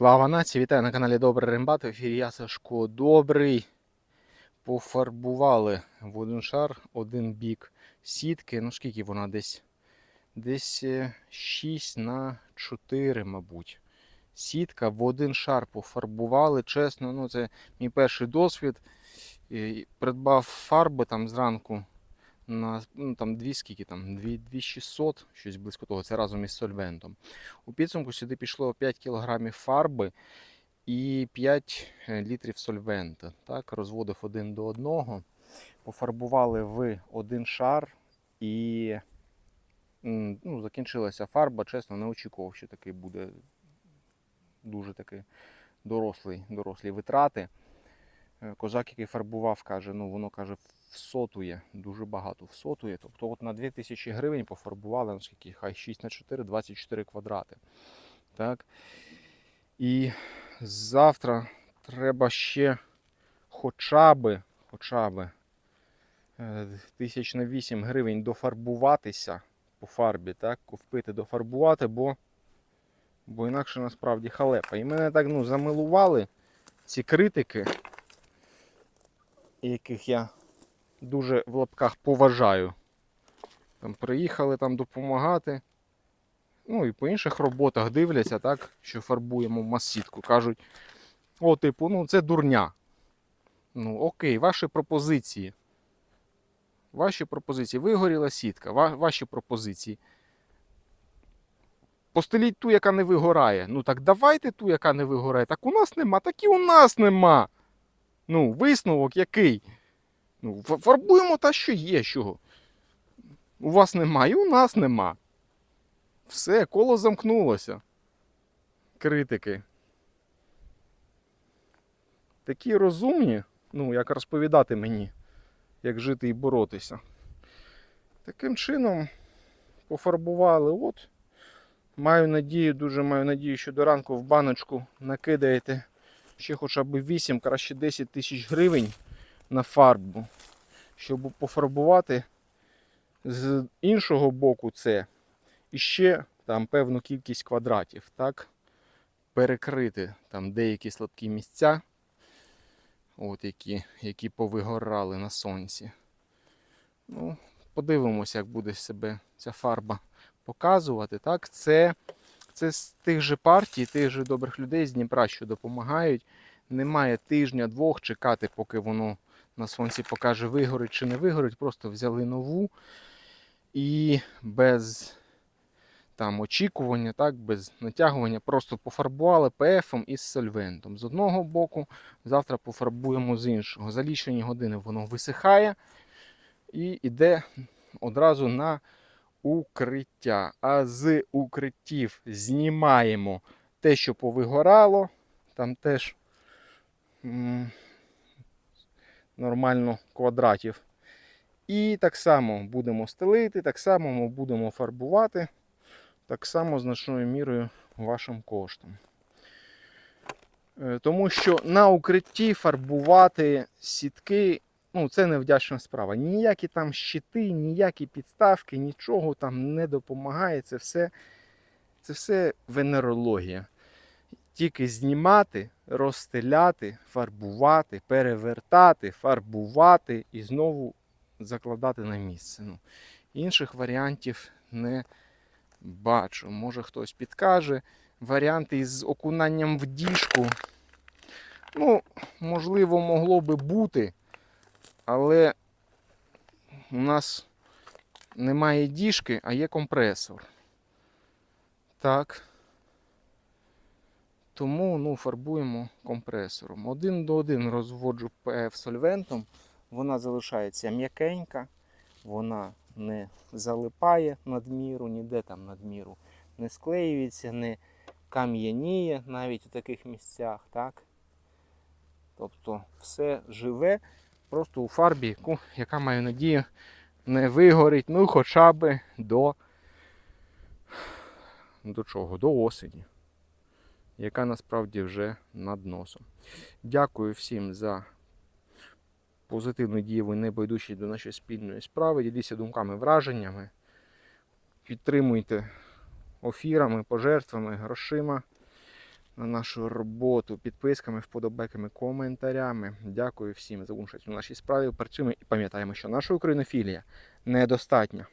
Слава нації! Вітаю на каналі Добрий Рембат. В ефірі я Сашко Добрий. Пофарбували в один шар один бік сітки. Ну скільки вона десь? Десь е, 6 на 4, мабуть. Сітка в один шар пофарбували. Чесно, ну це мій перший досвід. Придбав фарби там зранку на ну, там дві скільки там, 2600, щось близько того, це разом із сольвентом. У підсумку сюди пішло 5 кг фарби і 5 літрів сольвента. Так, розводив один до одного. Пофарбували в один шар і ну, закінчилася фарба. Чесно, не очікував, що такий буде дуже такий дорослий, дорослі витрати. Е, Козак, який фарбував, каже, ну воно каже, всотує, дуже багато всотує. Тобто от на 2000 гривень пофарбували, ну скільки, хай 6 на 4, 24 квадрати. Так. І завтра треба ще хоча би, хоча би е, тисяч на 8 гривень дофарбуватися по фарбі, так, купити, дофарбувати, бо, бо інакше насправді халепа. І мене так ну, замилували ці критики, яких я дуже в лапках поважаю. Там приїхали там допомагати. Ну і по інших роботах дивляться, так, що фарбуємо масітку. Кажуть, о, типу, ну це дурня. Ну, окей, ваші пропозиції. Ваші пропозиції. Вигоріла сітка, ва- ваші пропозиції. Постеліть ту, яка не вигорає. Ну так давайте ту, яка не вигорає. Так у нас нема, так і у нас нема. Ну, висновок який? Ну, фарбуємо та, що є, чого. У вас нема, і у нас нема. Все, коло замкнулося. Критики. Такі розумні, ну, як розповідати мені, як жити і боротися. Таким чином пофарбували. От. Маю надію, дуже маю надію, що до ранку в баночку накидаєте ще хоча б 8, краще 10 тисяч гривень на фарбу, щоб пофарбувати з іншого боку це і ще там певну кількість квадратів, так? Перекрити там деякі слабкі місця, от які, які повигорали на сонці. Ну, подивимося, як буде себе ця фарба показувати. Так? Це, це з тих же партій, тих же добрих людей з Дніпра, що допомагають. Немає тижня-двох чекати, поки воно на сонці покаже, вигорить чи не вигорить. Просто взяли нову і без там очікування, так, без натягування, просто пофарбували ПФом із сольвентом. З одного боку, завтра пофарбуємо з іншого. За лічені години воно висихає і йде одразу на укриття. А з укриттів знімаємо те, що повигорало. Там теж нормально квадратів. І так само будемо стелити, так само ми будемо фарбувати, так само значною мірою вашим коштом. Е, Тому що на укритті фарбувати сітки ну, це невдячна справа. Ніякі там щити, ніякі підставки, нічого там не допомагає. Це все, це все венерологія. Тільки знімати, розстеляти, фарбувати, перевертати, фарбувати і знову закладати на місце. Ну, інших варіантів не бачу. Може хтось підкаже. Варіанти із окунанням в діжку. Ну, можливо, могло би бути, але у нас немає діжки, а є компресор. Так. Тому ну, фарбуємо компресором. Один до один розводжу ПФ сольвентом. Вона залишається м'якенька, вона не залипає надміру, ніде там надміру не склеюється, не кам'яніє навіть у таких місцях. так? Тобто все живе, просто у фарбі, яка маю надію, не вигорить, ну хоча б до, до чого? До осені, яка насправді вже над носом. Дякую всім за позитивну дієву і небайдужість до нашої спільної справи. Діліться думками, враженнями. Підтримуйте офірами, пожертвами, грошима на нашу роботу підписками, вподобайками, коментарями. Дякую всім за участь у нашій справі. Працюємо і пам'ятаємо, що наша українофілія недостатня.